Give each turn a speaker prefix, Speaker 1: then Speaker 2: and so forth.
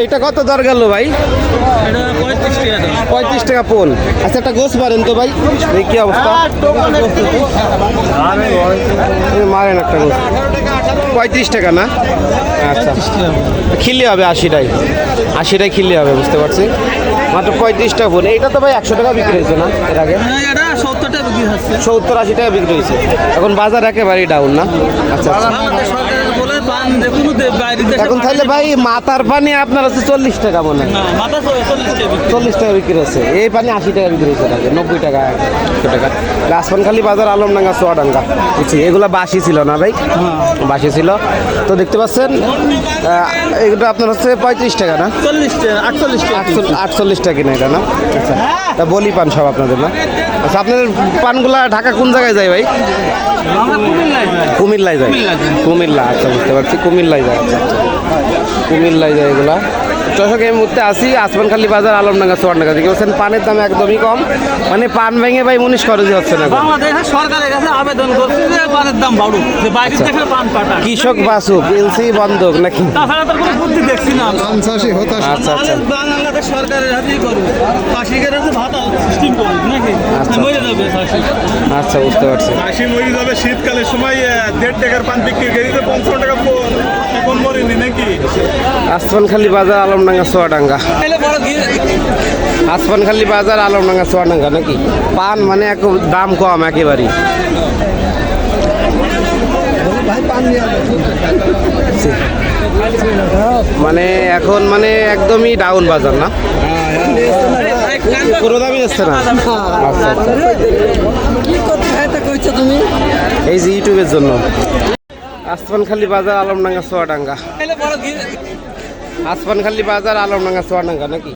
Speaker 1: এটা কত দর গেল ভাই?
Speaker 2: পঁয়ত্রিশ টাকা
Speaker 1: পোন আচ্ছা একটা গোস পারেন তো ভাই। দেখি কি অবস্থা। মারেন একটা গোস। পঁয়ত্রিশ টাকা না? আচ্ছা। খিলি হবে আশিটাই। আশিটাই খিলি হবে বুঝতে পারছি। মাত্র পঁয়ত্রিশ টাকা পোন এইটা তো ভাই একশো টাকা বিক্রি হয়েছে না এর আগে?
Speaker 2: সত্তর
Speaker 1: আশি টাকা বিক্রি হয়েছে। এখন বাজার একেবারেই ডাউন না? আচ্ছা আচ্ছা
Speaker 2: আমাদের সরকারের বলে পান যে কোনো দে- বাইরের দেশে
Speaker 1: এখন তাহলে ভাই মাথার পানি আপনার হচ্ছে চল্লিশ টাকা মনে হয়।
Speaker 2: চল্লিশ টাকা বিক্রি।
Speaker 1: হচ্ছে। এই পানি আশি টাকা বিক্রি হচ্ছে আগে নব্বই টাকা। একশো টাকা। গাছপানখালি বাজার আলমডাঙ্গা চুয়াডাঙ্গা। বুঝছি এগুলো বাসি ছিল না ভাই? বাসি ছিল। তো দেখতে পাচ্ছেন এগুলো আপনার হচ্ছে পঁয়ত্রিশ টাকা না?
Speaker 2: চল্লিশ টাকা আটচল্লিশ টাকা
Speaker 1: আটচল্লিশ আটচল্লিশ টাকা কিনা এটা না? আচ্ছা তা বলি পান সব আপনাদের না? আচ্ছা আপনাদের পানগুলা ঢাকা কোন জায়গায় যায় ভাই?
Speaker 2: কুমিল্লায়
Speaker 1: যায় কুমিল্লা আচ্ছা বুঝতে পারছি কুমিল্লায় যায় আচ্ছা। কুমিল্লায় যায় এগুলা। চশক এই মুহূর্তে আসি আসমানখালি বাজার আলমডাঙ্গা চুয়াডাঙ্গা দেখতে পাচ্ছেন পানের দাম একদমই কম। মানে পান ভেঙে ভাই মুনিশ খরচই হচ্ছে না
Speaker 2: বাংলাদেশের সরকারের কাছে আবেদন করছে যে পানের দাম বাড়ুক যে বাইরের দেশে পান
Speaker 1: কৃষক বাসুক এলসি বন্ধক নাকি?
Speaker 2: তাছাড়া তার কোনো বুদ্ধি দেখছি না।
Speaker 1: আচ্ছা আচ্ছা।
Speaker 2: বাংলাদেশ সরকারের হাতেই চাষিকের হাতে ভাতা সিস্টেম
Speaker 1: আচ্ছা। আচ্ছা বুঝতে পারছি।
Speaker 3: আশি মরে যাবে শীতকালের সময় দেড় টাকার পান বিক্রি করি পঞ্চান্ন টাকা এখন মরিনি নাকি?
Speaker 1: আসমানখালি বাজার আলমডাঙ্গা চুয়াডাঙ্গা
Speaker 2: তাহলে
Speaker 1: আসমানখালি বাজার আলমডাঙ্গা চুয়াডাঙ্গা নাকি? পান মানে এক দাম কম একেবারেই। মানে এখন মানে একদমই ডাউন বাজার না? পুরো দামই আসছে না আচ্ছা আচ্ছা।
Speaker 2: কি করতে খাইতে কইছো তুমি
Speaker 1: এই যে ইউটিউবের জন্য। আসমানখালি বাজার আলমডাঙ্গা
Speaker 2: সোয়াডাঙ্গা।
Speaker 1: আসমানখালি বাজার আলমডাঙ্গা সোয়াডাঙ্গা নাকি?